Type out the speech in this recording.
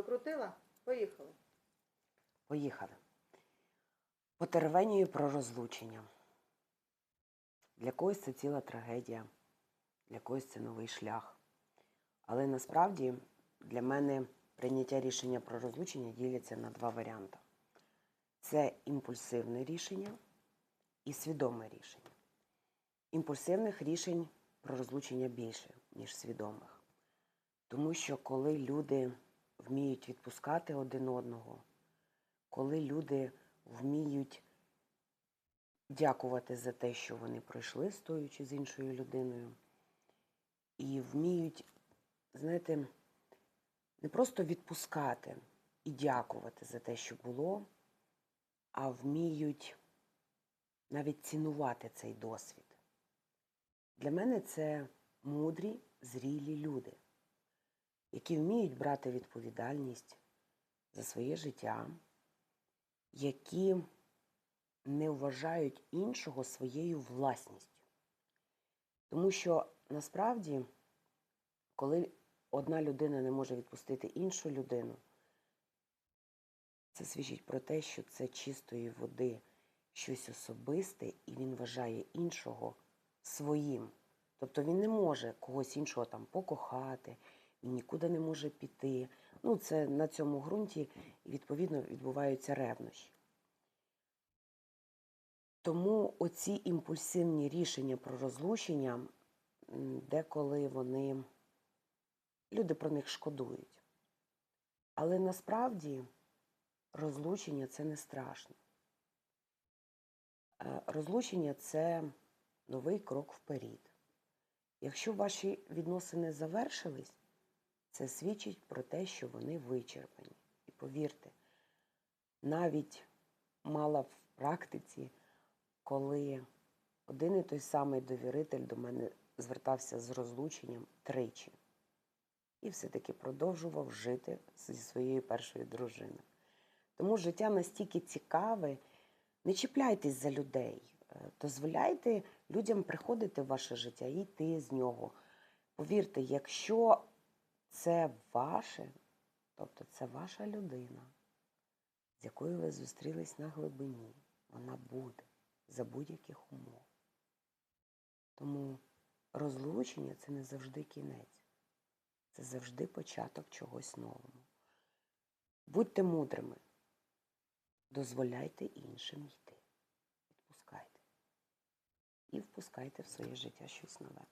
Докрутила? Поїхали. Поїхали. Потеревенію про розлучення. Для когось це ціла трагедія, для когось це новий шлях. Але насправді для мене прийняття рішення про розлучення діляться на два варіанти: це імпульсивне рішення і свідоме рішення. Імпульсивних рішень про розлучення більше, ніж свідомих. Тому що коли люди вміють відпускати один одного, коли люди вміють дякувати за те, що вони пройшли, стоючи з іншою людиною, і вміють, знаєте, не просто відпускати і дякувати за те, що було, а вміють навіть цінувати цей досвід. Для мене це мудрі, зрілі люди, які вміють брати відповідальність за своє життя, які не вважають іншого своєю власністю. Тому що насправді, коли одна людина не може відпустити іншу людину, це свідчить про те, що це чистої води щось особисте, і він вважає іншого своїм. Тобто він не може когось іншого там покохати, нікуди не може піти. Ну, це на цьому ґрунті відповідно відбуваються ревнощі. Тому оці імпульсивні рішення про розлучення, деколи вони люди про них шкодують. Але насправді розлучення це не страшно. Е, Розлучення це новий крок вперед. Якщо ваші відносини завершились, це свідчить про те, що вони вичерпані. І повірте, навіть мала в практиці, коли один і той самий довіритель до мене звертався з розлученням тричі. І все-таки продовжував жити зі своєю першою дружиною. Тому життя настільки цікаве, не чіпляйтесь за людей, Е, дозволяйте людям приходити в ваше життя і йти з нього. Повірте, якщо це ваше, тобто це ваша людина, з якою ви зустрілись на глибині, вона буде за будь-яких умов. Тому розлучення це не завжди кінець, це завжди початок чогось нового. Будьте мудрими, дозволяйте іншим йти. Відпускайте. І впускайте в своє життя щось нове.